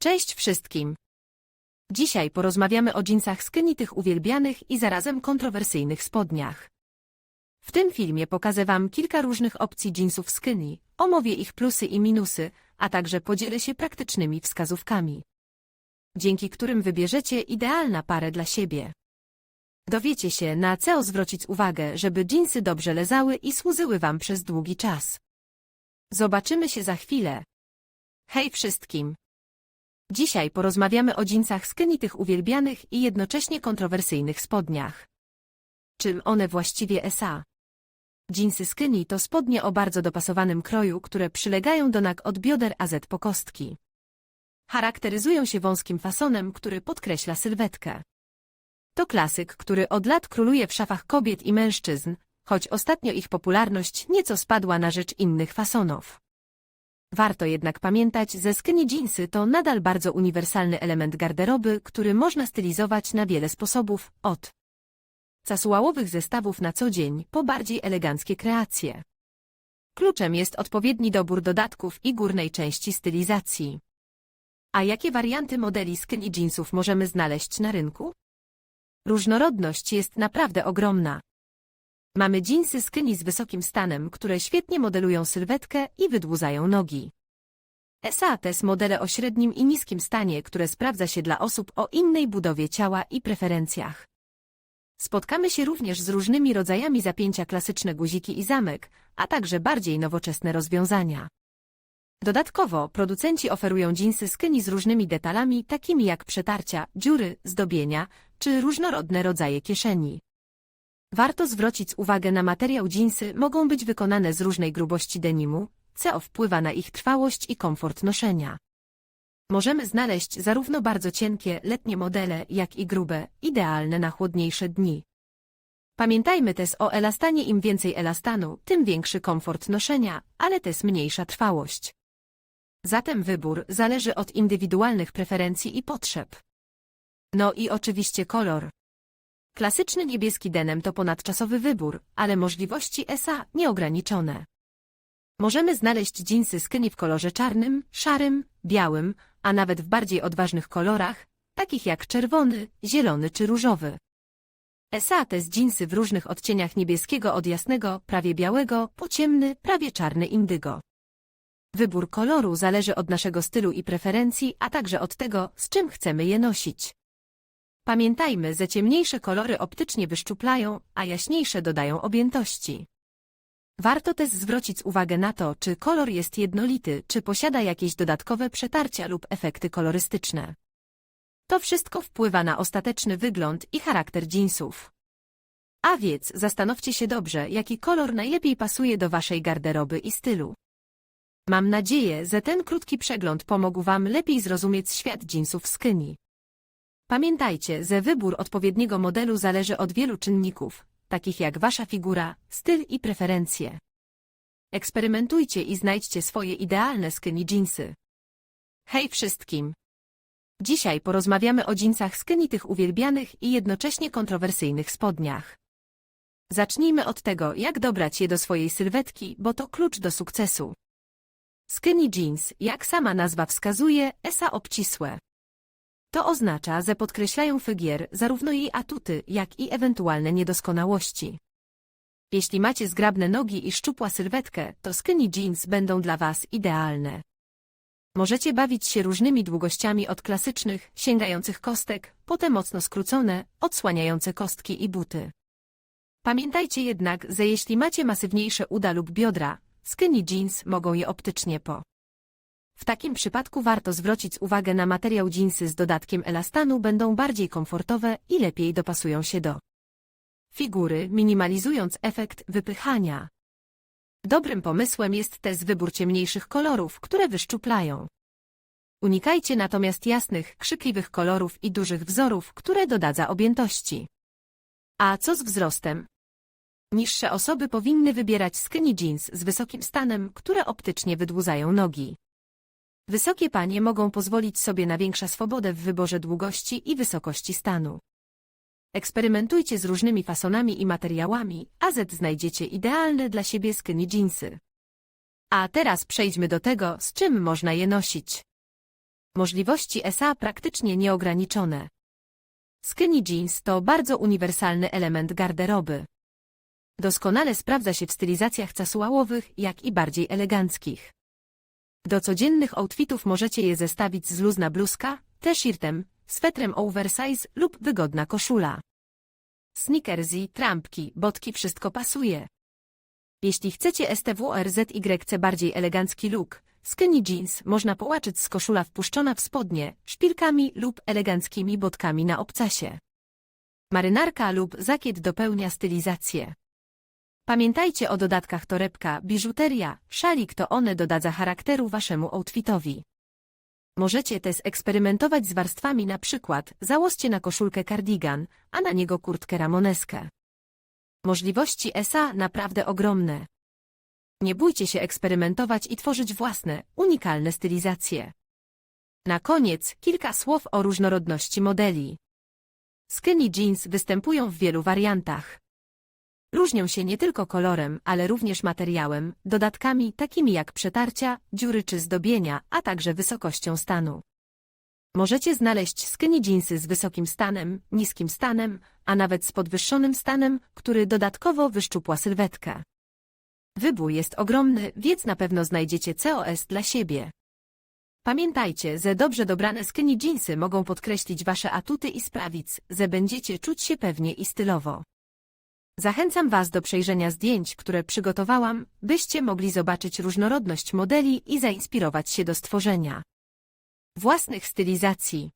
Cześć wszystkim! Dzisiaj porozmawiamy o dżinsach skynitych uwielbianych i zarazem kontrowersyjnych spodniach. W tym filmie pokażę Wam kilka różnych opcji dżinsów skinny, omówię ich plusy i minusy, a także podzielę się praktycznymi wskazówkami, dzięki którym wybierzecie idealna parę dla siebie. Dowiecie się, na co zwrócić uwagę, żeby dżinsy dobrze leżały i służyły Wam przez długi czas. Zobaczymy się za chwilę. Hej wszystkim! Dzisiaj porozmawiamy o dżinsach skynitych uwielbianych i jednocześnie kontrowersyjnych spodniach. Czym one właściwie są? Dżinsy skinny to spodnie o bardzo dopasowanym kroju, które przylegają do nag od bioder a z po kostki. Charakteryzują się wąskim fasonem, który podkreśla sylwetkę. To klasyk, który od lat króluje w szafach kobiet i mężczyzn, choć ostatnio ich popularność nieco spadła na rzecz innych fasonów. Warto jednak pamiętać, że skinny jeansy to nadal bardzo uniwersalny element garderoby, który można stylizować na wiele sposobów, od casualowych zestawów na co dzień po bardziej eleganckie kreacje. Kluczem jest odpowiedni dobór dodatków i górnej części stylizacji. A jakie warianty modeli skinny jeansów możemy znaleźć na rynku? Różnorodność jest naprawdę ogromna. Mamy dżinsy skinny z wysokim stanem, które świetnie modelują sylwetkę i wydłużają nogi. ESATES modele o średnim i niskim stanie, które sprawdza się dla osób o innej budowie ciała i preferencjach. Spotkamy się również z różnymi rodzajami zapięcia klasyczne guziki i zamek, a także bardziej nowoczesne rozwiązania. Dodatkowo producenci oferują dżinsy skinny z różnymi detalami, takimi jak przetarcia, dziury, zdobienia czy różnorodne rodzaje kieszeni. Warto zwrócić uwagę na materiał dżinsy mogą być wykonane z różnej grubości denimu, co wpływa na ich trwałość i komfort noszenia. Możemy znaleźć zarówno bardzo cienkie, letnie modele, jak i grube, idealne na chłodniejsze dni. Pamiętajmy też o elastanie im więcej elastanu, tym większy komfort noszenia, ale też mniejsza trwałość. Zatem wybór zależy od indywidualnych preferencji i potrzeb. No i oczywiście kolor. Klasyczny niebieski denim to ponadczasowy wybór, ale możliwości ESA nieograniczone. Możemy znaleźć dżinsy skinny w kolorze czarnym, szarym, białym, a nawet w bardziej odważnych kolorach, takich jak czerwony, zielony czy różowy. ESA to jest dżinsy w różnych odcieniach niebieskiego od jasnego, prawie białego, po ciemny, prawie czarny indygo. Wybór koloru zależy od naszego stylu i preferencji, a także od tego, z czym chcemy je nosić. Pamiętajmy, że ciemniejsze kolory optycznie wyszczuplają, a jaśniejsze dodają objętości. Warto też zwrócić uwagę na to, czy kolor jest jednolity, czy posiada jakieś dodatkowe przetarcia lub efekty kolorystyczne. To wszystko wpływa na ostateczny wygląd i charakter dżinsów. A więc zastanówcie się dobrze, jaki kolor najlepiej pasuje do waszej garderoby i stylu. Mam nadzieję, że ten krótki przegląd pomógł wam lepiej zrozumieć świat dżinsów skinny. Pamiętajcie, że wybór odpowiedniego modelu zależy od wielu czynników, takich jak wasza figura, styl i preferencje. Eksperymentujcie i znajdźcie swoje idealne skinny jeansy. Hej wszystkim! Dzisiaj porozmawiamy o jeansach skinny tych uwielbianych i jednocześnie kontrowersyjnych spodniach. Zacznijmy od tego, jak dobrać je do swojej sylwetki, bo to klucz do sukcesu. Skinny jeans, jak sama nazwa wskazuje, esa obcisłe. To oznacza, że podkreślają fygier zarówno jej atuty, jak i ewentualne niedoskonałości. Jeśli macie zgrabne nogi i szczupła sylwetkę, to skinny jeans będą dla Was idealne. Możecie bawić się różnymi długościami od klasycznych, sięgających kostek, po te mocno skrócone, odsłaniające kostki i buty. Pamiętajcie jednak, że jeśli macie masywniejsze uda lub biodra, skinny jeans mogą je optycznie po w takim przypadku warto zwrócić uwagę na materiał dżinsy z dodatkiem elastanu będą bardziej komfortowe i lepiej dopasują się do figury, minimalizując efekt wypychania. Dobrym pomysłem jest też wybór ciemniejszych kolorów, które wyszczuplają. Unikajcie natomiast jasnych, krzykliwych kolorów i dużych wzorów, które dodadza objętości. A co z wzrostem? Niższe osoby powinny wybierać skinny jeans z wysokim stanem, które optycznie wydłużają nogi. Wysokie panie mogą pozwolić sobie na większą swobodę w wyborze długości i wysokości stanu. Eksperymentujcie z różnymi fasonami i materiałami, a Z znajdziecie idealne dla siebie skinny jeansy. A teraz przejdźmy do tego, z czym można je nosić. Możliwości SA praktycznie nieograniczone. Skinny jeans to bardzo uniwersalny element garderoby. Doskonale sprawdza się w stylizacjach casualowych, jak i bardziej eleganckich. Do codziennych outfitów możecie je zestawić z luźna bluzka, t-shirtem, swetrem oversize lub wygodna koszula. Sneakersy, trampki, botki wszystko pasuje. Jeśli chcecie STWRZYC bardziej elegancki look, skinny jeans można połaczyć z koszula wpuszczona w spodnie, szpilkami lub eleganckimi botkami na obcasie. Marynarka lub zakiet dopełnia stylizację. Pamiętajcie o dodatkach torebka, biżuteria, szalik to one dodadza charakteru waszemu outfitowi. Możecie też eksperymentować z warstwami na przykład założcie na koszulkę cardigan, a na niego kurtkę ramoneskę. Możliwości SA naprawdę ogromne. Nie bójcie się eksperymentować i tworzyć własne, unikalne stylizacje. Na koniec kilka słów o różnorodności modeli. Skinny jeans występują w wielu wariantach. Różnią się nie tylko kolorem, ale również materiałem, dodatkami takimi jak przetarcia, dziury czy zdobienia, a także wysokością stanu. Możecie znaleźć skinny jeansy z wysokim stanem, niskim stanem, a nawet z podwyższonym stanem, który dodatkowo wyszczupła sylwetkę. Wybór jest ogromny, więc na pewno znajdziecie COS dla siebie. Pamiętajcie, że dobrze dobrane skinny jeansy mogą podkreślić wasze atuty i sprawić, że będziecie czuć się pewnie i stylowo. Zachęcam Was do przejrzenia zdjęć, które przygotowałam, byście mogli zobaczyć różnorodność modeli i zainspirować się do stworzenia własnych stylizacji.